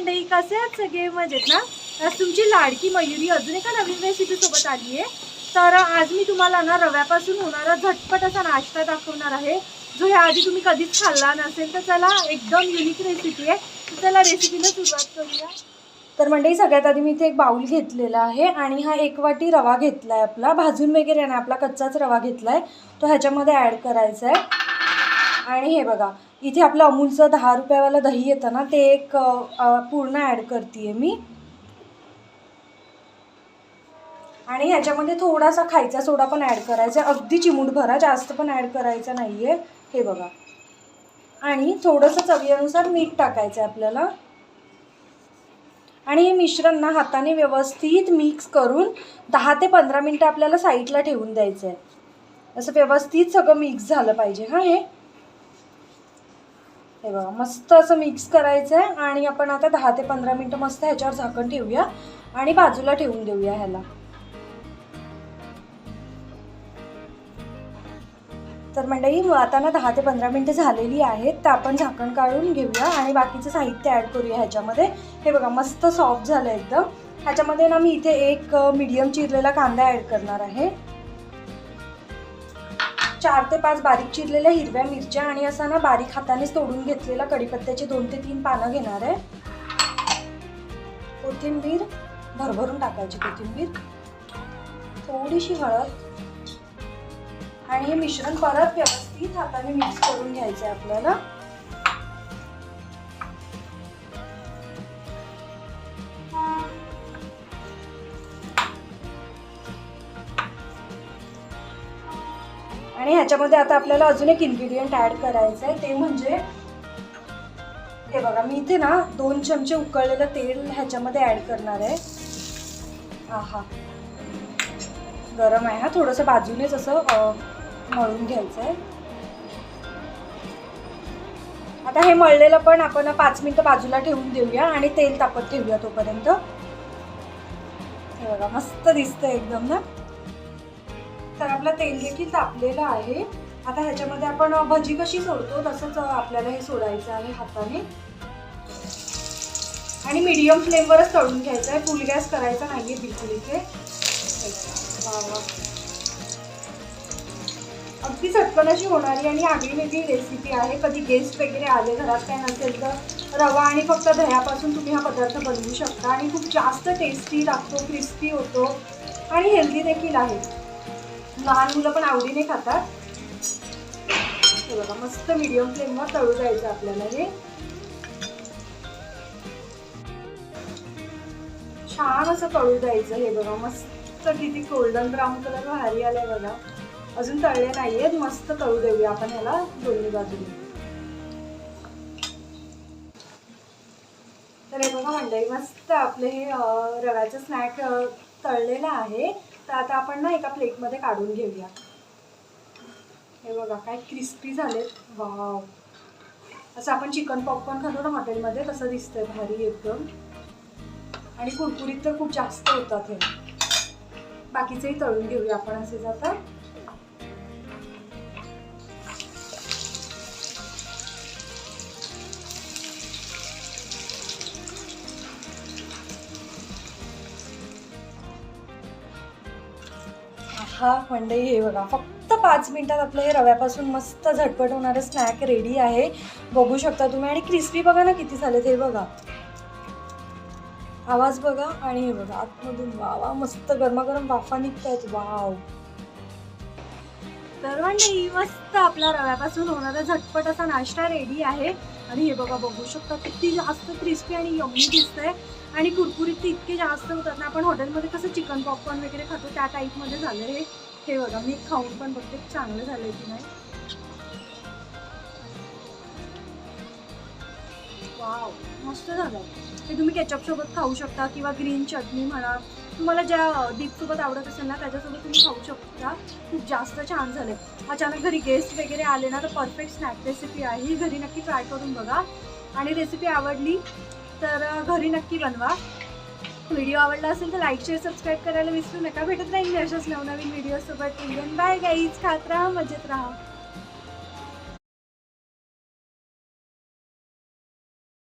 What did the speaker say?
मंडळी कसे आहेत सगळे मजेत ना? आज तुमची लाडकी मयुरी अजून एका नवीन रेसिपी सोबत आली आहे. तर आज मी तुम्हाला ना रव्यापासून होणारा झटपट असा नाश्ता दाखवणार आहे जो ह्या आधी तुम्ही कधीच खाल्ला नसेल. तर चला एकदम युनिक रेसिपी आहे. तर चला रेसिपीला सुरुवात करूया. तर मंडळी सगळ्यात आधी मी इथे एक बाऊल घेतलेला आहे आणि हा एक वाटी रवा घेतला आहे आपला. भाजून वगैरे नाही आपला कच्चाच रवा घेतला आहे तो ह्याच्यामध्ये ॲड करायचा आहे आणि हे बघा इथे आपलं अमूलचं दहा रुपयावालं दही येतं ना ते एक पूर्ण ॲड करते मी. आणि ह्याच्यामध्ये थोडासा खायचा सोडा पण ॲड करायचा. अगदी चिमूट भरा जास्त पण ॲड करायचा नाही आहे हे बघा. आणि थोडंसं चवीनुसार मीठ टाकायचं आहे आपल्याला. आणि हे मिश्रण ना हाताने व्यवस्थित मिक्स करून दहा ते पंधरा मिनटं आपल्याला साईडला ठेवून द्यायचं आहे असं व्यवस्थित सगळं मिक्स झालं पाहिजे. हां हे. हे बघा मस्त असं मिक्स करायचं आहे आणि आपण आता दहा ते पंधरा मिनटं मस्त ह्याच्यावर झाकण ठेवूया आणि बाजूला ठेवून देऊया ह्याला. तर मंडळी आता ना दहा ते पंधरा मिनटं झालेली आहेत तर आपण झाकण काढून घेऊया आणि बाकीचं साहित्य ॲड करूया ह्याच्यामध्ये. हे बघा मस्त सॉफ्ट झालं एकदम. ह्याच्यामध्ये ना मी इथे एक मीडियम चिरलेला कांदा ॲड करणार आहे. चार ते पाच बारीक चिरलेल्या हिरव्या मिरच्या आणि असा ना बारीक हातानेच तोडून घेतलेला कढीपत्त्याचे दोन ते तीन पानं घेणार आहे. कोथिंबीर भरभरून टाकायची कोथिंबीर. थोडीशी हळद. आणि हे मिश्रण परत व्यवस्थित हाताने मिक्स करून घ्यायचं आहे आपल्याला. आणि ह्याच्यामध्ये आता आपल्याला अजून एक इन्ग्रेडियंट ॲड करायचं आहे ते म्हणजे हे बघा मी इथे ना दोन चमचे उकळलेलं तेल ह्याच्यामध्ये ॲड करणार आहे. आहा. गरम आहे हा थोडंसं बाजूनेच असं मळून घ्यायचं आहे आता हे मळलेलं पण आपण पाच मिनिटं बाजूला ठेवून देऊया आणि तेल तापत ठेवूया तोपर्यंत. हे बघा मस्त दिसतं एकदम ना. तर आपलं तेल देखील तापलेलं आहे. आता ह्याच्यामध्ये आपण भजी कशी सोडतो तसंच आपल्याला हे सोडायचं आहे हाताने. आणि मीडियम फ्लेमवरच तळून घ्यायचं आहे. फुल गॅस करायचा नाहीये बिलकुल इथे. अगदी चटकन अशी होणारी आणि आगळी वेगळी रेसिपी आहे. कधी गेस्ट वगैरे आले घरात काय नसेल तर रवा आणि फक्त दह्यापासून तुम्ही हा पदार्थ बनवू शकता. आणि खूप जास्त टेस्टी लागतो क्रिस्पी होतो. आणि हेल्दी देखील आहे. लहान मुलं पण आवडीने खातात. हे बघा मस्त मीडियम फ्लेमवर तळू द्यायचं आपल्याला हे. छान असं तळू द्यायचं हे बघा मस्त किती गोल्डन ब्राऊन कलर भारी आलाय बघा. अजून तळले नाहीयेत मस्त तळू देऊया आपण ह्याला दोन्ही बाजूने. तर हे बघा मंडळी मस्त आपले हे रव्याचं स्नॅक तळलेलं आहे. तर आता आपण ना एका प्लेटमध्ये काढून घेऊया. हे बघा काय क्रिस्पी झालेत. वाव. असं आपण चिकन पॉपकॉर्न खातो ना हॉटेलमध्ये तसं दिसतंय भारी एकदम. आणि कुरकुरीत तर खूप जास्त होतात हे. बाकीचेही तळून घेऊया आपण असे जातात हा मंडई हे बघा. फक्त पाच मिनटात आपलं हे रव्यापासून मस्त झटपट होणारं स्नॅक रेडी आहे. बघू शकता तुम्ही. आणि क्रिस्पी बघा ना किती झालेत हे बघा. आवाज बघा आणि हे बघा आतमधून वा वा मस्त गरमागरम वाफा आहेत वाव. तर म्हणजे मस्त आपला रव्यापासून होणारा झटपट असा नाश्ता रेडी आहे. आणि हे बघा बघू शकता किती जास्त क्रिस्पी आणि यम्मी दिसतंय. आणि कुरकुरीत ते इतके जास्त होतात ना आपण हॉटेलमध्ये कसं चिकन पॉपकॉर्न वगैरे खातो त्या टाईपमध्ये झालं हे. हे बघा मी खाऊन पण बघते चांगलं झालंय की नाही. वाव मस्त झालं. हे तुम्ही केचपसोबत खाऊ शकता किंवा ग्रीन चटणी म्हणा तुम्हाला ज्या डीपसोबत आवडत असेल ना त्याच्यासोबत तुम्ही खाऊ शकता. खूप जास्त छान झाले अचानक घरी गेस्ट वगैरे आले ना तर परफेक्ट स्नॅक रेसिपी आहे. ही घरी नक्की ट्राय करून बघा. आणि रेसिपी आवडली तर घरी नक्की बनवा. व्हिडिओ आवडला असेल तर लाईक शेअर सबस्क्राईब करायला विसरू नका. भेटत राहील अशाच नवनवीन व्हिडिओसोबत बाय गाईज खात राहा मजेत राहा.